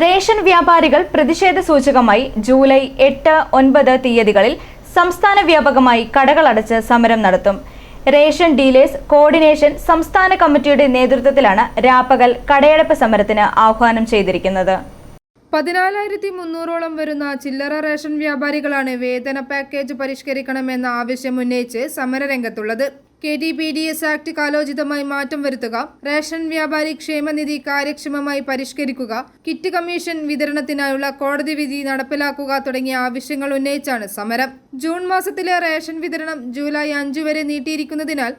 Ration വ്യാപാരികൾ പ്രതിഷേധ സൂചകമായി ജൂലൈ എട്ട് ഒൻപത് തീയതികളിൽ സംസ്ഥാന വ്യാപകമായി കടകളടച്ച് സമരം നടത്തും. റേഷൻ ഡീലേഴ്സ് കോർഡിനേഷൻ സംസ്ഥാന കമ്മിറ്റിയുടെ നേതൃത്വത്തിലാണ് രാപ്പകൽ കടയടപ്പ് സമരത്തിന് ആഹ്വാനം ചെയ്തിരിക്കുന്നത്. പതിനാലായിരത്തി മുന്നൂറോളം വരുന്ന ചില്ലറ റേഷൻ വ്യാപാരികളാണ് വേതന പാക്കേജ് പരിഷ്കരിക്കണമെന്ന ആവശ്യം ഉന്നയിച്ച് സമരരംഗത്തുള്ളത്. K T P D S act കാലോചിതമായി മാറ്റം വരുത്തുക റേഷൻ വ്യാപാരി ക്ഷേമനിധി കാര്യക്ഷമമായി പരിഷ്കരിക്കുക കിറ്റ് കമ്മീഷൻ വിതരണത്തിനായുള്ള കോടതി വിധി നടപ്പിലാക്കുക തുടങ്ങിയ ആവശ്യങ്ങൾ ഉന്നയിച്ചാണ് സമരം. ജൂൺ മാസത്തിലെ റേഷൻ വിതരണം ജൂലൈ അഞ്ചു വരെ നീട്ടിയിരിക്കുന്നതിനാൽ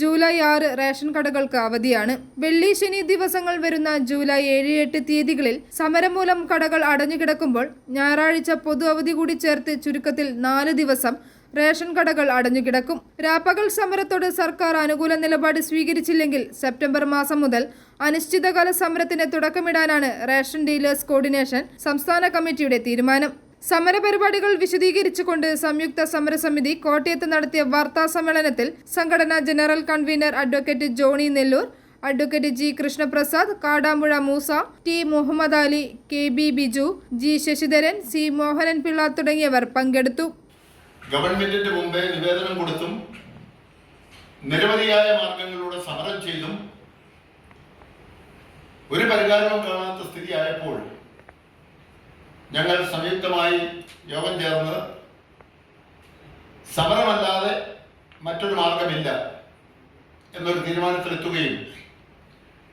ജൂലൈ ആറ് റേഷൻ കടകൾക്ക് അവധിയാണ്. വെള്ളി ശനി ദിവസങ്ങൾ വരുന്ന ജൂലൈ ഏഴ് എട്ട് തീയതികളിൽ സമരം മൂലം കടകൾ അടഞ്ഞുകിടക്കുമ്പോൾ ഞായറാഴ്ച പൊതു അവധി കൂടി ചേർത്ത് ചുരുക്കത്തിൽ നാല് ദിവസം റേഷൻ കടകൾ അടഞ്ഞുകിടക്കും രാപ്പകൽ സമരത്തോട് സർക്കാർ അനുകൂല നിലപാട് സ്വീകരിച്ചില്ലെങ്കിൽ സെപ്റ്റംബർ മാസം മുതൽ അനിശ്ചിതകാല സമരത്തിന് തുടക്കമിടാനാണ് റേഷൻ ഡീലേഴ്സ് കോർഡിനേഷൻ സംസ്ഥാന കമ്മിറ്റിയുടെ തീരുമാനം. സമരപരിപാടികൾ വിശദീകരിച്ചുകൊണ്ട് സംയുക്ത സമരസമിതി കോട്ടയത്ത് നടത്തിയ വാർത്താ സമ്മേളനത്തിൽ സംഘടനാ general convener advocate Johny Nellur advocate G Krishnaprasad Kadampuzha Moosa T Muhammad Ali K B Biju G Sasidharan C Mohanan Pillai തുടങ്ങിയവർ പങ്കെടുത്തു. ഗവൺമെന്റിന്റെ മുമ്പേ നിവേദനം കൊടുത്തും നിരവധിയായ മാർഗങ്ങളിലൂടെ സമരം ചെയ്തും ഒരു പരിഹാരവും കാണാത്ത സ്ഥിതി ആയപ്പോൾ ഞങ്ങൾ സംയുക്തമായി യോഗം ചേർന്ന് സമരമല്ലാതെ മറ്റൊരു മാർഗമില്ല എന്നൊരു തീരുമാനത്തിലെത്തുകയും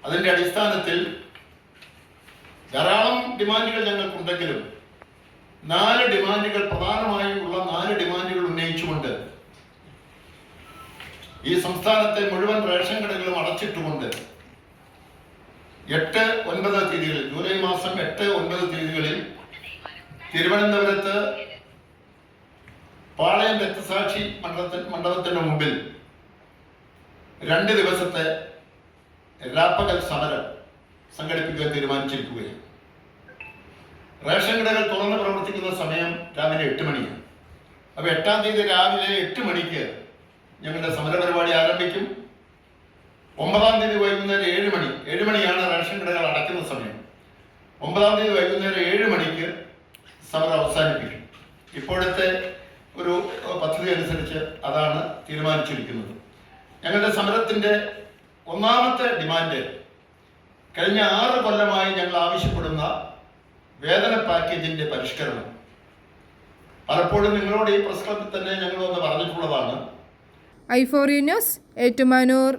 അതിന്റെ അടിസ്ഥാനത്തിൽ ധാരാളം ഡിമാൻഡുകൾ ഞങ്ങൾക്കുണ്ടെങ്കിലും നാല് ഡിമാൻഡുകൾ പ്രധാനമായും ഉള്ള നാല് ഡിമാൻഡുകൾ ഉന്നയിച്ചുകൊണ്ട് ഈ സംസ്ഥാനത്തെ മുഴുവൻ റേഷൻ കടകളും അടച്ചിട്ടുകൊണ്ട് എട്ട് ഒൻപത് തീയതികളിൽ ജൂലൈ മാസം എട്ട് ഒൻപത് തീയതികളിൽ തിരുവനന്തപുരത്ത് പാളയം രക്തസാക്ഷി മണ്ഡലത്തിൽ മണ്ഡലത്തിന്റെ മുമ്പിൽ രണ്ട് ദിവസത്തെ രാപ്പകൽ സമരം സംഘടിപ്പിക്കാൻ തീരുമാനിച്ചിരിക്കുകയാണ്. റേഷൻ കടകൾ തുറന്ന് പ്രവർത്തിക്കുന്ന സമയം രാവിലെ എട്ട് മണിയാണ് അപ്പോൾ എട്ടാം തീയതി രാവിലെ എട്ട് മണിക്ക് ഞങ്ങളുടെ സമരപരിപാടി ആരംഭിക്കും. ഒമ്പതാം തീയതി വൈകുന്നേരം ഏഴ് മണി ഏഴ് മണിയാണ് റേഷൻ കടകൾ അടയ്ക്കുന്ന സമയം. ഒമ്പതാം തീയതി വൈകുന്നേരം ഏഴ് മണിക്ക് സമരം അവസാനിപ്പിക്കും. ഇപ്പോഴത്തെ ഒരു പദ്ധതി അനുസരിച്ച് അതാണ് തീരുമാനിച്ചിരിക്കുന്നത്. ഞങ്ങളുടെ സമരത്തിന്റെ ഒന്നാമത്തെ ഡിമാൻഡ് കഴിഞ്ഞ ആറ് കൊല്ലമായി ഞങ്ങൾ ആവശ്യപ്പെടുന്ന വേതന പാക്കേജിന്റെ പരിഷ്കരണം. പലപ്പോഴും നിങ്ങളോട് ഈ പ്രശ്നത്തിൽ തന്നെ ഞങ്ങൾ ഒന്ന് പറഞ്ഞിട്ടുള്ളതാണ്. I four news Ettumanoor.